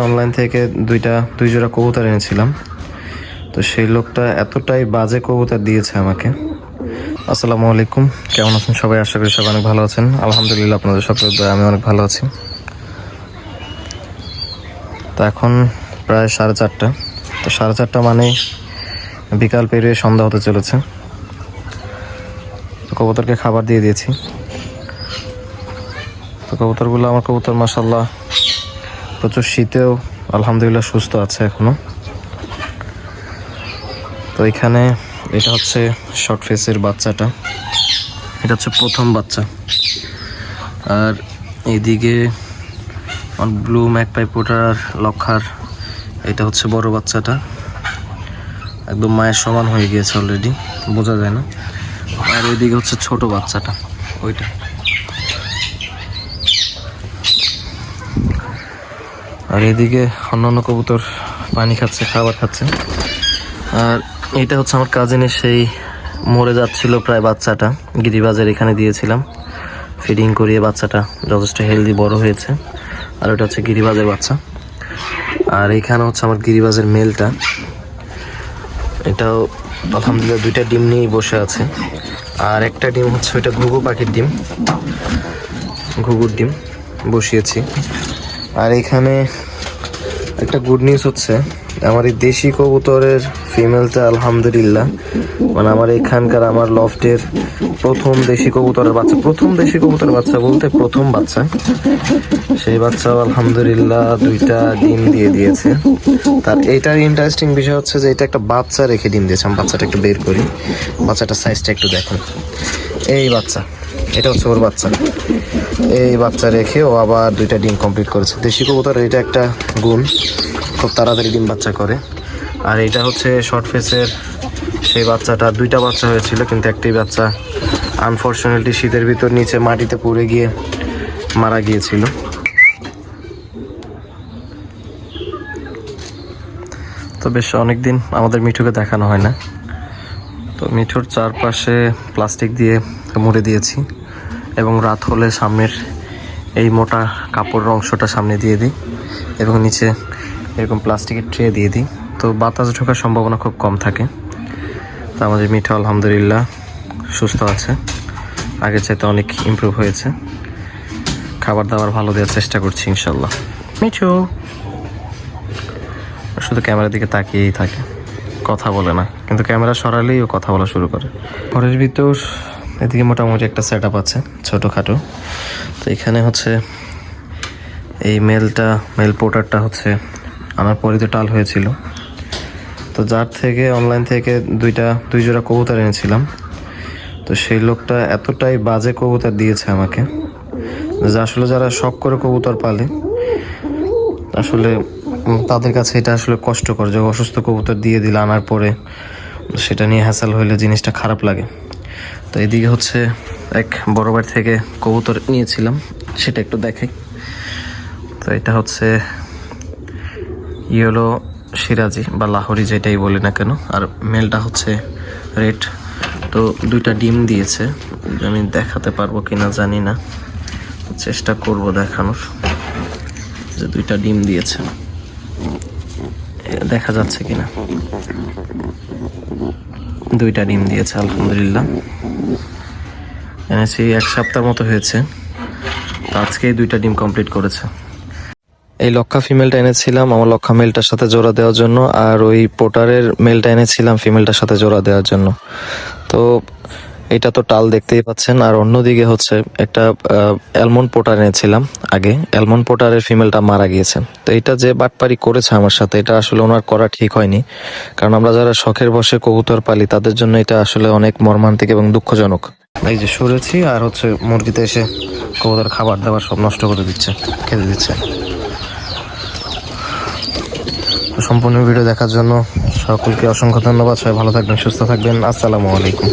Online থেকে দুইটা, দুই জোড়া কবুতর এনেছিলাম। তো সেই লোকটা এতটাই বাজে কবুতর দিয়েছে আমাকে। আসসালামু আলাইকুম। কেমন আছেন সবাই? আশা করি সবাই অনেক ভালো আছেন। আলহামদুলিল্লাহ, আপনাদের সকলের দয়া, আমি অনেক ভালো আছি। তো এখন প্রায় সাড়ে চারটা। তো সাড়ে চারটা মানেই বিকাল পেরিয়ে সন্ধ্যা হতে চলেছে। তো কবুতরকে খাবার দিয়ে দিয়েছি। তো কবুতরগুলো আমার কবুতর মাসাল্লাহ প্রচুর শীতেও আলহামদুলিল্লাহ সুস্থ আছে এখনও। তো এখানে এটা হচ্ছে শর্ট ফেসের বাচ্চাটা। এটা হচ্ছে প্রথম বাচ্চা। আর এইদিকে ব্লু ম্যাকপাই পোটার লক্ষার এটা হচ্ছে বড় বাচ্চাটা। একদম মায়ের সমান হয়ে গিয়েছে অলরেডি বোঝা যায় না। আর ওইদিকে হচ্ছে ছোট বাচ্চাটা, ওইটা। আর এদিকে অন্যান্য কবুতর পানি খাচ্ছে, খাবার খাচ্ছে। আর এটা হচ্ছে আমার কাজিনের সেই মরে যাচ্ছিল প্রায় বাচ্চাটা, গিরিবাজের এখানে দিয়েছিলাম। ফিডিং করিয়ে বাচ্চাটা যথেষ্ট হেলদি বড় হয়েছে। আর ওটা হচ্ছে গিরিবাজের বাচ্চা। আর এখানে হচ্ছে আমার গিরিবাজের মেলটা। এটাও আলহামদুলিল্লাহ দুইটা ডিম নিয়েই বসে আছে। আর একটা ডিম হচ্ছে ওইটা ঘুঘু পাখির ডিম। ঘুঘুর ডিম বসিয়েছি। আর এখানে একটা গুড নিউজ হচ্ছে। আমার এই দেশি কবুতরের ফিমেলটা আলহামদুলিল্লাহ। মানে আমার এখানকার আমার লফটের প্রথম দেশি কবুতরের বাচ্চা, প্রথম দেশি কবুতরের বাচ্চা বলতে প্রথম বাচ্চা। সেই বাচ্চাও আলহামদুলিল্লাহ দুইটা ডিম দিয়ে দিয়েছে। তার এইটার ইন্টারেস্টিং বিষয় হচ্ছে যে এটা একটা বাচ্চা রেখে ডিম দিয়েছে। আমি বাচ্চাটা একটু বের করি। বাচ্চাটার সাইজটা একটু দেখুন। এই বাচ্চা। এটা হচ্ছে ওর বাচ্চা। এই বাচ্চা রেখে ও আবার দুইটা ডিম কমপ্লিট করেছে। দেশি কবুতর, এটা একটা গুণ। খুব তাড়াতাড়ি ডিম বাচ্চা করে। আর এটা হচ্ছে শর্ট ফেসের সেই বাচ্চাটা। দুইটা বাচ্চা হয়েছিল, কিন্তু একটি বাচ্চা আনফর্চুনেটলি শীতের ভিতর নিচে মাটিতে পড়ে গিয়ে মারা গিয়েছিল। তো বেশ, অনেকদিন আমাদের মিঠুকে দেখানো হয় না। তো মিঠুর চারপাশে প্লাস্টিক দিয়ে মুড়ে দিয়েছি। এবং রাত হলে সামনের এই মোটা কাপড়ের অংশটা সামনে দিয়ে দিই এবং নিচে এরকম প্লাস্টিকের ট্রে দিয়ে দিই। তো বাতাস ঢোকার সম্ভাবনা খুব কম থাকে। তো আমাদের মিঠা আলহামদুলিল্লাহ সুস্থ আছে। আগের চাইতে অনেক ইমপ্রুভ হয়েছে। খাবার দাবার ভালো দেওয়ার চেষ্টা করছি ইনশাল্লাহ মিঠু! শুধু ক্যামেরার দিকে তাকিয়েই থাকে। কথা বলে না। কিন্তু ক্যামেরা সরালেই ও কথা বলা শুরু করে। ঘরের ভিতর এদিকে মোটামুটি একটা সেট আছে, ছোটোখাটো। তো এখানে হচ্ছে এই মেলটা মেল পোর্টারটা হচ্ছে আমার পরিতে টাল হয়েছিল। তো যার থেকে অনলাইন থেকে দুইটা, দুই জোড়া কবুতর এনেছিলাম। তো সেই লোকটা এতটাই বাজে কবুতর দিয়েছে আমাকে যে আসলে যারা শখ করে কবুতর পালে, আসলে তাদের কাছে এটা আসলে কষ্টকর যে অসুস্থ কবুতর দিয়ে দিলে আনার পরে সেটা নিয়ে হ্যাসাল হইলে জিনিসটা খারাপ লাগে। তো এদিকে হচ্ছে এক বড় বাড়ি থেকে কবুতর নিয়েছিলাম, সেটা একটু দেখাই। তো এটা হচ্ছে ইয়েলো সিরাজি বা লাহোরি যেটাই বলি না কেন, আর মেলটা হচ্ছে রেড। তো দুইটা ডিম দিয়েছে, আমি দেখাতে পারব কিনা জানি না, চেষ্টা করব দেখানোর, যে দুইটা ডিম দিয়েছে। দেখা যাচ্ছে কিনা। দুইটা ডিম দিয়েছে, আলহামদুলিল্লাহ। এনেছি, এক সপ্তাহ মতো হয়েছে। আজকেই দুইটা ডিম কমপ্লিট করেছে। এই লক্ষা ফিমেলটা এনেছিলাম, আমার লক্ষা মেলটার সাথে জোড়া দেওয়ার জন্য, আর ওই পোটারের মেলটা এনেছিলাম ফিমেলটার সাথে জোড়া দেওয়ার জন্য। তো এটা তো টাল দেখতেই পাচ্ছেন। আর অন্যদিকে হচ্ছে একটা অ্যালমন্ড পোটার এনেছিলাম আগে। অ্যালমন্ড পোটারের ফিমেলটা মারা গিয়েছে। তো এটা যে বাটপারি করেছে আমার সাথে, এটা আসলে ওনার করা ঠিক হয়নি। কারণ আমরা যারা শখের বসে কবুতর পালি, তাদের জন্য এটা আসলে অনেক মর্মান্তিক এবং দুঃখজনক। এই যে সরেছি আর হচ্ছে মুরগিতে এসে কবুতর খাবার দাবার সব নষ্ট করে দিচ্ছে, খেতে দিচ্ছে। সম্পূর্ণ ভিডিও দেখার জন্য সকলকে অসংখ্য ধন্যবাদ। সবাই ভালো থাকবেন, সুস্থ থাকবেন। আসসালামু আলাইকুম।